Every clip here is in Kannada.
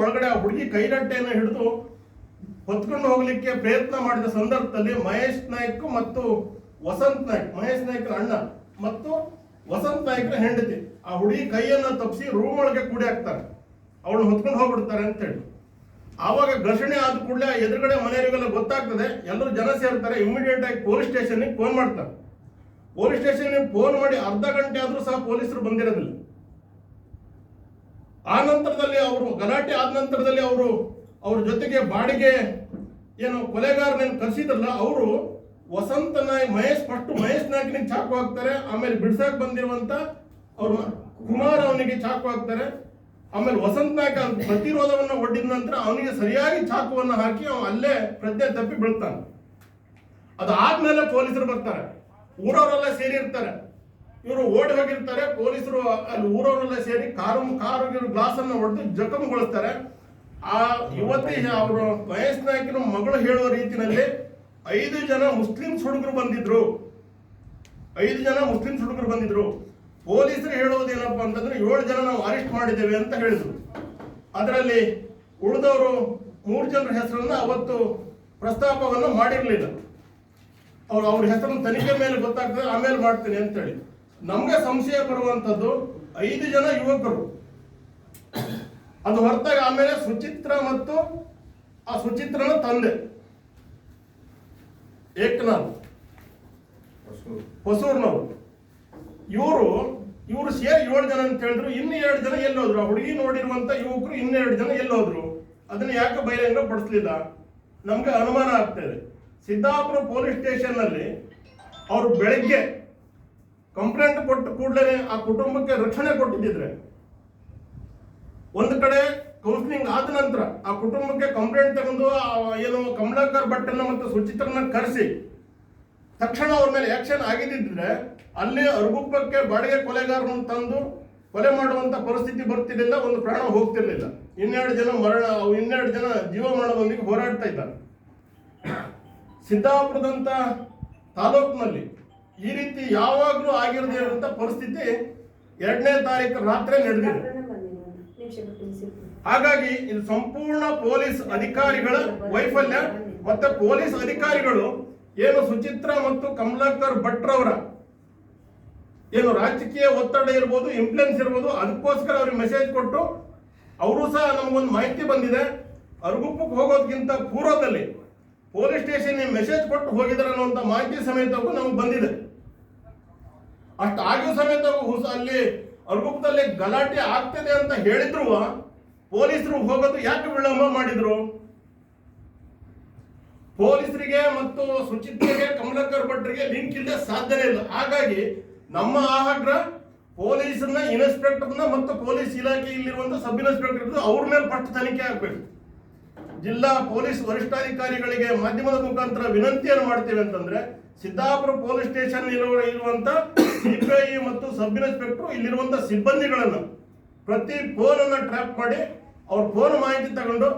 ಒಳಗಡೆ ಆ ಹುಡುಗಿ ಕೈಗಟ್ಟೆಯನ್ನು ಹಿಡಿದು ಹೊತ್ಕೊಂಡು ಹೋಗ್ಲಿಕ್ಕೆ ಪ್ರಯತ್ನ ಮಾಡಿದ ಸಂದರ್ಭದಲ್ಲಿ ಮಹೇಶ್ ನಾಯ್ಕ್ ಮತ್ತು ವಸಂತ್ ನಾಯ್ಕ್, ಮಹೇಶ್ ನಾಯ್ಕರ ಅಣ್ಣ ಮತ್ತು ವಸಂತ್ ನಾಯ್ಕರ ಹೆಂಡತಿ. ಆ ಹುಡುಗಿ ಕೈಯನ್ನ ತಪ್ಪಿಸಿ ರೂಮ್ ಒಳಗೆ ಕೂಡಿ ಹಾಕ್ತಾರೆ. ಅವಳು ಹೊತ್ಕೊಂಡು ಹೋಗ್ಬಿಡ್ತಾರೆ ಅಂತೇಳಿ ಆವಾಗ ಘರ್ಷಣೆ ಆದ ಕೂಡಲೇ ಎದುರುಗಡೆ ಮನೆಯವರಿಗೆಲ್ಲ ಗೊತ್ತಾಗ್ತದೆ. ಎಲ್ಲರೂ ಜನ ಸೇರ್ತಾರೆ. ಇಮಿಡಿಯೇಟ್ ಆಗಿ ಪೊಲೀಸ್ ಸ್ಟೇಷನ್ಗೆ ಫೋನ್ ಮಾಡ್ತಾರೆ. ಪೊಲೀಸ್ ಸ್ಟೇಷನ್ಗೆ ಫೋನ್ ಮಾಡಿ ಅರ್ಧ ಗಂಟೆ ಆದರೂ ಸಹ ಪೊಲೀಸರು ಬಂದಿರೋದಿಲ್ಲ. ಆ ನಂತರದಲ್ಲಿ ಅವರು ಗಲಾಟೆ ಆದ ನಂತರದಲ್ಲಿ ಅವರು ಅವ್ರ ಜೊತೆಗೆ ಬಾಡಿಗೆ ಏನು ಕೊಲೆಗಾರನೇನು ಕರೆಸಿದ್ರಲ್ಲ, ಅವರು ವಸಂತ ನಾಯ್, ಮಹೇಶ್ ಪಟ್ಟು ಮಹೇಶ್ ನಾಯ್ಕನಿಗೆ ಚಾಕು ಹಾಕ್ತಾರೆ, ಆಮೇಲೆ ಬಿಡ್ಸಕ್ ಬಂದಿರುವಂತ ಅವರು ಕುಮಾರ್ ಅವನಿಗೆ ಚಾಕು ಹಾಕ್ತಾರೆ, ಆಮೇಲೆ ವಸಂತ ನಾಯ್ಕ ಪ್ರತಿರೋಧವನ್ನು ಒಡ್ಡಿದ ನಂತರ ಅವನಿಗೆ ಸರಿಯಾಗಿ ಚಾಕುವನ್ನು ಹಾಕಿ ಅವನು ಅಲ್ಲೇ ಪ್ರಜ್ಞೆ ತಪ್ಪಿ ಬೀಳ್ತಾನೆ. ಅದಾದ್ಮೇಲೆ ಪೊಲೀಸರು ಬರ್ತಾರೆ. ಊರವರೆಲ್ಲ ಸೇರಿರ್ತಾರೆ. ಇವರು ಓಡಿ ಹೋಗಿರ್ತಾರೆ, ಪೊಲೀಸರು ಅಲ್ಲಿ ಊರವರೆಲ್ಲ ಸೇರಿ ಕಾರು ಕಾರು ಗ್ಲಾಸ್ ಅನ್ನು ಹೊಡೆದು ಜಖಮಗೊಳಿಸ್ತಾರೆ ಆ ಯುವತಿ, ಅವರು ನಾಯ್ಕನ ಮಗಳು ಹೇಳುವ ರೀತಿಯಲ್ಲಿ ಐದು ಜನ ಮುಸ್ಲಿಮ್ಸ್ ಹುಡುಗರು ಬಂದಿದ್ರು. ಐದು ಜನ ಮುಸ್ಲಿಮ್ಸ್ ಹುಡುಗರು ಬಂದಿದ್ರು. ಪೊಲೀಸರು ಹೇಳುವುದೇನಪ್ಪ ಅಂತಂದ್ರೆ, ಏಳು ಜನ ನಾವು ಅರೆಸ್ಟ್ ಮಾಡಿದ್ದೇವೆ ಅಂತ ಹೇಳಿದ್ರು. ಅದರಲ್ಲಿ ಉಳಿದವರು ಮೂರು ಜನರ ಹೆಸರನ್ನ ಅವತ್ತು ಪ್ರಸ್ತಾಪವನ್ನು ಮಾಡಿರಲಿಲ್ಲ. ಅವ್ರು ಅವ್ರ ಹೆಸರನ್ನು ತನಿಖೆ ಮೇಲೆ ಗೊತ್ತಾಗ್ತದೆ, ಆಮೇಲೆ ಮಾಡ್ತೀನಿ ಅಂತೇಳಿ. ನಮ್ಗೆ ಸಂಶಯ ಬರುವಂತದ್ದು ಐದು ಜನ ಯುವಕರು. ಅದು ಹೊರತಾಗ ಆಮೇಲೆ ಸುಚಿತ್ರ ಮತ್ತು ಆ ಸುಚಿತ್ರನ ತಂದೆ. ಏಕನಾಥ್. ಹೊಸೂರ್ನವರು. ಇವರು ಇವರು ಸೇರಿ ಏಳು ಜನ ಅಂತ ಹೇಳಿದ್ರು ಇನ್ನು ಎರಡು ಜನ ಎಲ್ಲೋದ್ರು. ಆ ಹುಡುಗಿ ನೋಡಿರುವಂತ ಯುವಕರು ಇನ್ನೆರಡು ಜನ ಎಲ್ಲೋದ್ರು. ಅದನ್ನ ಯಾಕೆ ಬಹಿರಂಗ ಪಡಿಸ್ಲಿಲ್ಲ? ನಮ್ಗೆ ಅನುಮಾನ ಆಗ್ತದೆ ಸಿದ್ದಾಪುರ ಪೊಲೀಸ್ ಸ್ಟೇಷನ್ನಲ್ಲಿ ಅವರು ಬೆಳಗ್ಗೆ ಕಂಪ್ಲೇಂಟ್ ಕೊಟ್ಟ ಕೂಡಲೇ ಆ ಕುಟುಂಬಕ್ಕೆ ರಕ್ಷಣೆ ಕೊಟ್ಟಿದ್ದಿದ್ರೆ. ಒಂದು ಕಡೆ ಕೌನ್ಸಿಲಿಂಗ್ ಆದ ನಂತರ ಆ ಕುಟುಂಬಕ್ಕೆ ಕಂಪ್ಲೇಂಟ್ ತಗೊಂಡು ಏನು ಕಮಲಾಕರ್ ಭಟ್ಟನ್ನ ಮತ್ತು ಸುಚಿತ್ರನ ಕರೆಸಿ, ತಕ್ಷಣ ಅವ್ರ ಮೇಲೆ ಆಕ್ಷನ್ ಆಗಿದ್ದಿದ್ರೆ ಅಲ್ಲಿ ಅರ್ಗುಪ್ಪಕ್ಕೆ ಬಾಡಿಗೆ ಕೊಲೆಗಾರರನ್ನು ತಂದು ಕೊಲೆ ಮಾಡುವಂತ ಪರಿಸ್ಥಿತಿ ಬರ್ತಿರ್ಲಿಲ್ಲ, ಒಂದು ಪ್ರಾಣ ಹೋಗ್ತಿರ್ಲಿಲ್ಲ. ಇನ್ನೆರಡು ಜನ ಮರಣ, ಇನ್ನೆರಡು ಜನ ಜೀವ ಮರಣದೊಂದಿಗೆ ಹೋರಾಡ್ತಾ ಇದ್ದಾರೆ. ಸಿದ್ದಾಪುರದಂತ ತಾಲೂಕಿನಲ್ಲಿ ಈ ರೀತಿ ಯಾವಾಗಲೂ ಆಗಿರದೇ ಇರುವಂತ ಪರಿಸ್ಥಿತಿ ಎರಡನೇ ತಾರೀಕು ರಾತ್ರಿ ನಡೆದಿದೆ. ಹಾಗಾಗಿ ಇದು ಸಂಪೂರ್ಣ ಪೊಲೀಸ್ ಅಧಿಕಾರಿಗಳ ವೈಫಲ್ಯ ಮತ್ತೆ ಪೊಲೀಸ್ ಅಧಿಕಾರಿಗಳು ಏನು ಸುಚಿತ್ರ ಮತ್ತು ಕಮಲಾಕರ್ ಭಟ್ರವರ ಏನು ರಾಜಕೀಯ ಒತ್ತಡ ಇರ್ಬೋದು ಇನ್ಫ್ಲುಯೆನ್ಸ್ ಇರ್ಬೋದು, ಅದಕ್ಕೋಸ್ಕರ ಅವ್ರಿಗೆ ಮೆಸೇಜ್ ಕೊಟ್ಟು, ಅವರು ಸಹ ನಮಗೊಂದು ಮಾಹಿತಿ ಬಂದಿದೆ. ಅರ್ಗುಪ್ಪಕ್ಕೆ ಹೋಗೋದಕ್ಕಿಂತ ಪೂರ್ವದಲ್ಲಿ ಪೊಲೀಸ್ ಸ್ಟೇಷನ್ ಮೆಸೇಜ್ ಕೊಟ್ಟು ಹೋಗಿದ್ದಾರೆ ಅನ್ನುವಂಥ ಮಾಹಿತಿ ಸಮೇತವೂ ನಮಗೆ ಬಂದಿದೆ. ಅಷ್ಟು ಆಗಿಯೂ ಸಮೇತ ಹುಸ ಅಲ್ಲಿ ಅರ್ಗುಪ್ತಲ್ಲಿ ಗಲಾಟೆ ಆಗ್ತದೆ ಅಂತ ಹೇಳಿದ್ರು, ಪೊಲೀಸರು ಹೋಗೋದು ಯಾಕೆ ವಿಳಂಬ ಮಾಡಿದ್ರು? ಪೊಲೀಸರಿಗೆ ಮತ್ತು ಸುಚಿತ್ರಿಗೆ ಕಮಲಕರ್ ಭಟ್ರಿಗೆ ಲಿಂಕ್ ಇಲ್ಲದೆ ಸಾಧ್ಯನೇ ಇಲ್ಲ. ಹಾಗಾಗಿ ನಮ್ಮ ಆಗ್ರಹ ಪೊಲೀಸರನ್ನ ಇನ್ಸ್ಪೆಕ್ಟರ್ನ ಮತ್ತು ಪೊಲೀಸ್ ಇಲಾಖೆಯಲ್ಲಿರುವಂತಹ ಸಬ್ ಇನ್ಸ್ಪೆಕ್ಟರ್ ಅವ್ರ ಮೇಲೆ ಪಟ್ಟು ತನಿಖೆ ಆಗ್ಬೇಕು. ಜಿಲ್ಲಾ ಪೊಲೀಸ್ ವರಿಷ್ಠಾಧಿಕಾರಿಗಳಿಗೆ ಮಾಧ್ಯಮದ ಮುಖಾಂತರ ವಿನಂತಿಯನ್ನು ಮಾಡ್ತೇವೆ ಅಂತಂದ್ರೆ, ಸಿದ್ದಾಪುರ ಪೊಲೀಸ್ ಸ್ಟೇಷನ್ ಇರುವ ಇರುವಂತ ಸಿಪಿಐ ಮತ್ತು ಸಬ್ ಇನ್ಸ್ಪೆಕ್ಟರ್ ಇಲ್ಲಿರುವಂತ ಸಿಬ್ಬಂದಿಗಳನ್ನು ಪ್ರತಿ ಫೋನ್ ಅನ್ನ ಟ್ರ್ಯಾಪ್ ಮಾಡಿ, ಅವ್ರ ಫೋನ್ ಮಾಹಿತಿ ತಗೊಂಡು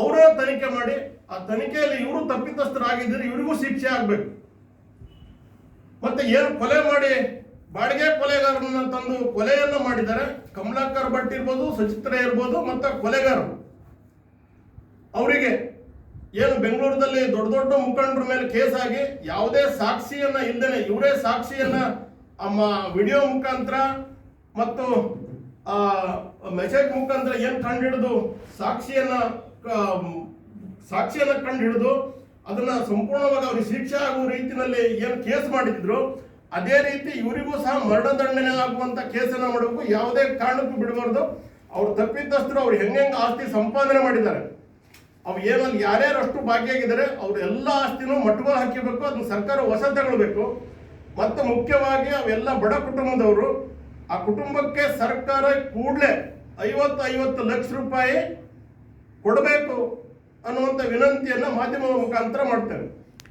ಅವರೇ ತನಿಖೆ ಮಾಡಿ, ಆ ತನಿಖೆಯಲ್ಲಿ ಇವರು ತಪ್ಪಿತಸ್ಥರಾಗಿದ್ದರೆ ಇವರಿಗೂ ಶಿಕ್ಷೆ ಆಗ್ಬೇಕು. ಮತ್ತೆ ಏನು ಕೊಲೆ ಮಾಡಿ, ಬಾಡಿಗೆ ಕೊಲೆಗಾರರನ್ನ ತಂದು ಕೊಲೆಯನ್ನು ಮಾಡಿದ್ದಾರೆ, ಕಮಲಾಕರ್ ಭಟ್ ಇರ್ಬೋದು, ಸಚಿತ್ರ ಇರ್ಬೋದು, ಮತ್ತೆ ಕೊಲೆಗಾರರು. ಅವರಿಗೆ ಏನು ಬೆಂಗಳೂರದಲ್ಲಿ ದೊಡ್ಡ ದೊಡ್ಡ ಮುಖಂಡರ ಮೇಲೆ ಕೇಸ್ ಆಗಿ ಯಾವುದೇ ಸಾಕ್ಷಿಯನ್ನ ಇಲ್ಲದೇನೆ ಇವರೇ ಸಾಕ್ಷಿಯನ್ನ ಅಮ್ಮ ವಿಡಿಯೋ ಮುಖಾಂತರ ಮತ್ತು ಆ ಮೆಸೇಜ್ ಮುಖಾಂತರ ಏನು ಕಂಡುಹಿಡಿದು ಸಾಕ್ಷಿಯನ್ನ ಆ, ಸಾಕ್ಷಿಯನ್ನ ಕಂಡು ಹಿಡಿದು ಅದನ್ನ ಸಂಪೂರ್ಣವಾಗಿ ಅವ್ರಿಗೆ ಶಿಕ್ಷೆ ಆಗುವ ರೀತಿಯಲ್ಲಿ ಏನು ಕೇಸ್ ಮಾಡಿದ್ರು ಅದೇ ರೀತಿ ಇವರಿಗೂ ಸಹ ಮರಣದಂಡನೆ ಆಗುವಂತ ಕೇಸನ್ನ ಮಾಡಬೇಕು ಯಾವುದೇ ಕಾರಣಕ್ಕೂ ಬಿಡಬಾರ್ದು. ಅವ್ರು ತಪ್ಪಿತಸ್ಥರು ಅವ್ರು ಹೆಂಗೆಂಗೆ ಆಸ್ತಿ ಸಂಪಾದನೆ ಮಾಡಿದ್ದಾರೆ. ಅವು ಏನಲ್ಲಿ ಯಾರ್ಯಾರು ಅಷ್ಟು ಭಾಗಿಯಾಗಿದ್ದಾರೆ, ಅವ್ರ ಎಲ್ಲ ಆಸ್ತಿನೂ ಮಟ್ಟಗಳು ಹಾಕಿಬೇಕು ಅದನ್ನ ಸರ್ಕಾರ ಹೊಸ ತಗೊಳ್ಬೇಕು. ಮತ್ತು ಮುಖ್ಯವಾಗಿ ಅವೆಲ್ಲ ಬಡ ಕುಟುಂಬದವರು, ಆ ಕುಟುಂಬಕ್ಕೆ ಸರ್ಕಾರ ಕೂಡಲೇ ಐವತ್ತು ಐವತ್ತು ಲಕ್ಷ ರೂಪಾಯಿ ಕೊಡಬೇಕು ಅನ್ನುವಂಥ ವಿನಂತಿಯನ್ನು ಮಾಧ್ಯಮದ ಮುಖಾಂತರ ಮಾಡ್ತೇವೆ.